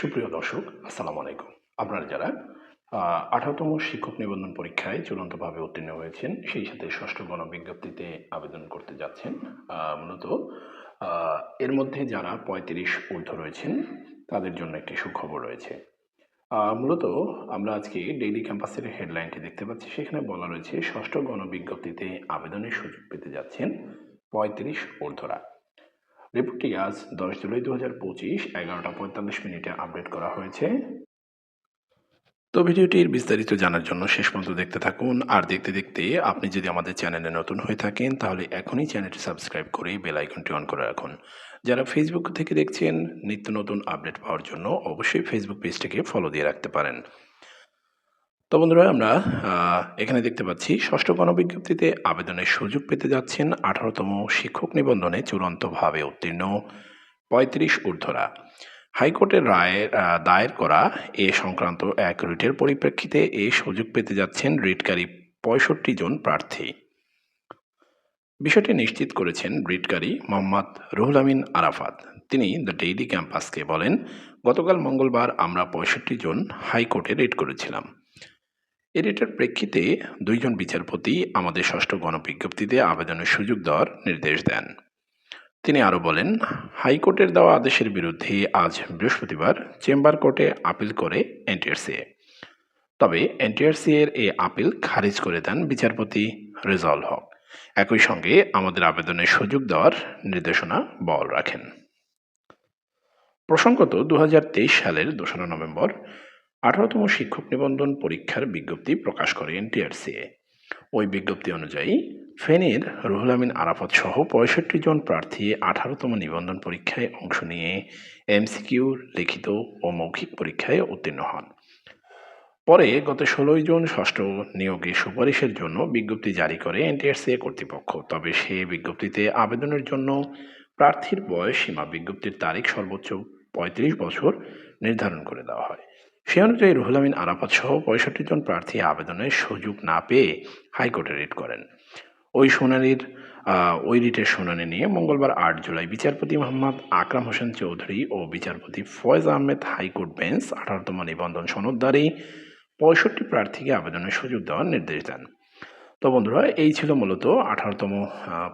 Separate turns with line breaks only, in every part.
সুপ্রিয় দর্শক, আসসালামু আলাইকুম। আপনারা যারা আঠারোতম শিক্ষক নিবন্ধন পরীক্ষায় চূড়ান্তভাবে উত্তীর্ণ হয়েছেন, সেই সাথে ষষ্ঠ গণবিজ্ঞপ্তিতে আবেদন করতে যাচ্ছেন মূলত এর মধ্যে যারা পঁয়ত্রিশ ঊর্ধ্ব রয়েছেন, তাদের জন্য একটি সুখবর রয়েছে। মূলত আমরা আজকে ডেইলি ক্যাম্পাসের হেডলাইনটি দেখতে পাচ্ছি, সেখানে বলা রয়েছে, ষষ্ঠ গণবিজ্ঞপ্তিতে আবেদনের সুযোগ পেতে যাচ্ছেন পঁয়ত্রিশ ঊর্ধ্বরা। রিপোর্টটি আজ দশ জুলাই দু হাজার পঁচিশ, এগারোটা পঁয়তাল্লিশ মিনিটে আপডেট করা হয়েছে। তো ভিডিওটির বিস্তারিত জানার জন্য শেষ পর্যন্ত দেখতে থাকুন। আর দেখতে দেখতে আপনি যদি আমাদের চ্যানেলে নতুন হয়ে থাকেন, তাহলে এখনই চ্যানেলটি সাবস্ক্রাইব করে বেল আইকনটি অন করে রাখুন। যারা ফেসবুক থেকে দেখছেন, নিত্য নতুন আপডেট পাওয়ার জন্য অবশ্যই ফেসবুক পেজটিকে ফলো দিয়ে রাখতে পারেন। তো বন্ধুরা, আমরা এখানে দেখতে পাচ্ছি, ষষ্ঠ গণবিজ্ঞপ্তিতে আবেদনের সুযোগ পেতে যাচ্ছেন আঠারোতম শিক্ষক নিবন্ধনে চূড়ান্তভাবে উত্তীর্ণ পঁয়ত্রিশ ঊর্ধ্বরা। হাইকোর্টের রায়ের দায়ের করা এ সংক্রান্ত এক রিটের পরিপ্রেক্ষিতে এই সুযোগ পেতে যাচ্ছেন রিটকারী পঁয়ষট্টি জন প্রার্থী। বিষয়টি নিশ্চিত করেছেন রিটকারী মোহাম্মদ রুহুল আমিন আরাফাত। তিনি দ্য ডেইলি ক্যাম্পাসকে বলেন, গতকাল মঙ্গলবার আমরা পঁয়ষট্টি জন হাইকোর্টে রিট করেছিলাম। এ রিটের প্রেক্ষিতে দুইজন বিচারপতি আমাদের ষষ্ঠ গণবিজ্ঞপ্তিতে আবেদনের সুযোগ দেওয়ার নির্দেশ দেন। তিনি আরও বলেন, হাইকোর্টের দেওয়া আদেশের বিরুদ্ধে আজ বৃহস্পতিবার চেম্বার কোর্টে আপিল করে এনটিআরসিএ তবে এনটিআরসি এর এই আপিল খারিজ করে দেন বিচারপতি রেজাউল হক। একই সঙ্গে আমাদের আবেদনের সুযোগ দেওয়ার নির্দেশনা বল রাখেন। প্রসঙ্গত দু হাজার তেইশ সালের দোসরা নভেম্বর আঠারোতম শিক্ষক নিবন্ধন পরীক্ষার বিজ্ঞপ্তি প্রকাশ করে এনটিআরসিএ ওই বিজ্ঞপ্তি অনুযায়ী, ফেনীর রুহুল আমিন আরাফত সহ পঁয়ষট্টি জন প্রার্থী আঠারোতম নিবন্ধন পরীক্ষায় অংশ নিয়ে এমসিকিউ লিখিত ও মৌখিক পরীক্ষায় উত্তীর্ণ হন। পরে গত ষোলোই জুন ষষ্ঠ নিয়োগে সুপারিশের জন্য বিজ্ঞপ্তি জারি করে এনটিআরসিএ কর্তৃপক্ষ। তবে সে বিজ্ঞপ্তিতে আবেদনের জন্য প্রার্থীর বয়স সীমা বিজ্ঞপ্তির তারিখ সর্বোচ্চ পঁয়ত্রিশ বছর নির্ধারণ করে দেওয়া হয়। সে অনুযায়ী রুহুল আমিন আরাফাত সহ পঁয়ষট্টি জন প্রার্থী আবেদনের সুযোগ না পেয়ে হাইকোর্টে রিট করেন। ওই শুনানির ওই রিটের শুনানি নিয়ে মঙ্গলবার আট জুলাই বিচারপতি মোহাম্মদ আকরাম হোসেন চৌধুরী ও বিচারপতি ফয়েজ আহমেদ হাইকোর্ট বেঞ্চ আঠারোতম নিবন্ধন সনদদারি পঁয়ষট্টি প্রার্থীকে আবেদনের সুযোগ দেওয়ার নির্দেশ দেন। তো বন্ধুরা, এই ছিল মূলত আঠারোতম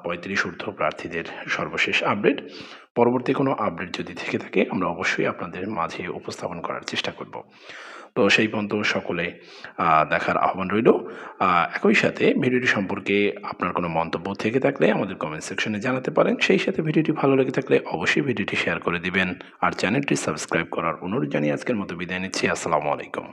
পঁয়ত্রিশ ঊর্ধ্ব প্রার্থীদের সর্বশেষ আপডেট। পরবর্তী কোনো আপডেট যদি থেকে থাকে, আমরা অবশ্যই আপনাদের মাঝে উপস্থাপন করার চেষ্টা করব। তো সেই পর্যন্ত সকলে দেখার আহ্বান রইল। একই সাথে ভিডিওটি সম্পর্কে আপনার কোনো মন্তব্য থেকে থাকলে আমাদের কমেন্ট সেকশনে জানাতে পারেন। সেই সাথে ভিডিওটি ভালো লেগে থাকলে অবশ্যই ভিডিওটি শেয়ার করে দিবেন। আর চ্যানেলটি সাবস্ক্রাইব করার অনুরোধ জানিয়ে আজকের মতো বিদায় নিচ্ছি। আসসালামু আলাইকুম।